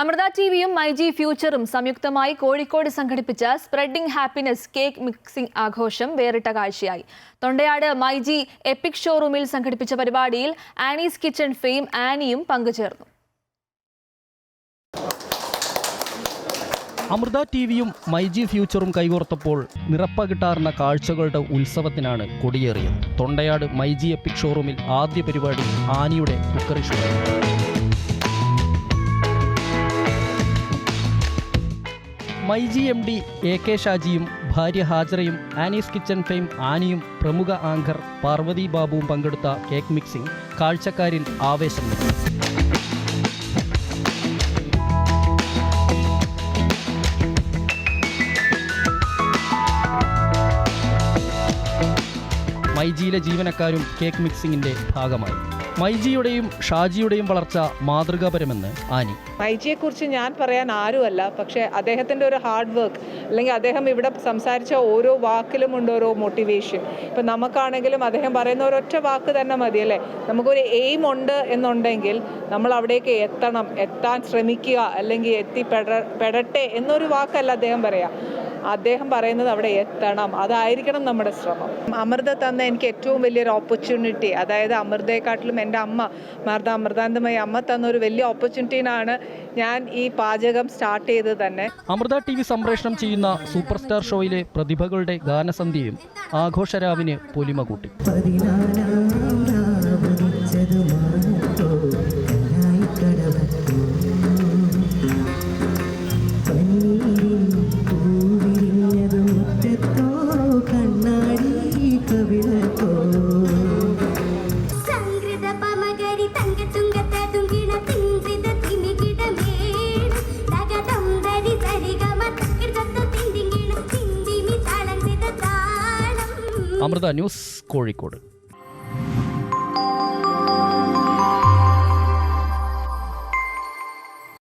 അമൃത ടിവിയും മൈജി ഫ്യൂച്ചറും സംയുക്തമായി കോഴിക്കോട് സംഘടിപ്പിച്ച spreading happiness cake mixing ആഘോഷം വേറിട്ട കാഴ്ചയായി. തൊണ്ടയാട് മൈജി എപ്പിക് ഷോറൂമിൽ സംഘടിപ്പിച്ച പരിപാടിയിൽ ആനീസ് കിച്ചൺ ഫെയിം ആനിയും പങ്കുചേർന്നു. അമൃത ടിവിയും മൈ മൈജി ഫ്യൂച്ചറും കൈകോർത്തപ്പോൾ നിറപ്പകിട്ടാർന്ന കാഴ്ചകളുടെ ഉത്സവത്തിനാണ് കൊടിയേറിയത്. തൊണ്ടയാട് മൈജി എപ്പിക് ഷോറൂമിൽ ആദ്യ പരിപാടി ആനിയുടെ cookery show myG M D A K ഷാജിയും ഭാര്യ ഹാജറയും ആനീസ് കിച്ചൺ ഫെയിം ആനിയും പ്രമുഖ ആങ്കർ പാർവതി ബാബുവും പങ്കെടുത്ത കേക്ക് മിക്സിംഗ് കാഴ്ചക്കാരിൽ ആവേശം. മൈജിയിലെ ജീവനക്കാരും കേക്ക് മിക്സിംഗിന്റെ ഭാഗമായി മൈജിയുടെയും ഷാജിയുടെയും വളർച്ച മാതൃകാപരമെന്ന് ആനി. മൈജിയെ കുറിച്ച് ഞാൻ പറയാൻ ആരുമല്ല പക്ഷേ അദ്ദേഹത്തിന്റെ ഒരു ഹാർഡ് വർക്ക് അല്ലെങ്കിൽ അദ്ദേഹം ഇവിടെ സംസാരിച്ച ഓരോ വാക്കിലും ഉണ്ട് ഓരോ മോട്ടിവേഷൻ ഇപ്പം നമുക്കാണെങ്കിലും അദ്ദേഹം പറയുന്ന ഒരൊറ്റ വാക്ക് തന്നെ മതി അല്ലേ? നമുക്കൊരു എയിം ഉണ്ട് എന്നുണ്ടെങ്കിൽ നമ്മൾ അവിടേക്ക് എത്തണം എത്താൻ ശ്രമിക്കുക അല്ലെങ്കിൽ എത്തിപ്പെട പെടട്ടെ എന്നൊരു വാക്കല്ല അദ്ദേഹം പറയാം. അദ്ദേഹം പറയുന്നത് അവിടെ എത്തണം. അതായിരിക്കണം നമ്മുടെ ശ്രമം. അമൃത തന്ന എനിക്ക് ഏറ്റവും വലിയൊരു ഓപ്പർച്യൂണിറ്റി അതായത് അമൃതയെക്കാട്ടിലും എന്റെ അമ്മ മാർദ്ദ അമൃതാന്തമയ അമ്മ തന്ന ഒരു വലിയ ഓപ്പർച്യൂണിറ്റിനാണ് ഞാൻ ഈ പാചകം സ്റ്റാർട്ട് ചെയ്തത് തന്നെ. അമൃത ടി വി സംപ്രേഷണം ചെയ്യുന്ന സൂപ്പർ സ്റ്റാർ ഷോയിലെ പ്രതിഭകളുടെ ഗാനസന്ധ്യയും ആഘോഷരാവിന് പൊലിമ കൂട്ടി. അമൃത ന്യൂസ് കോഴിക്കോട്.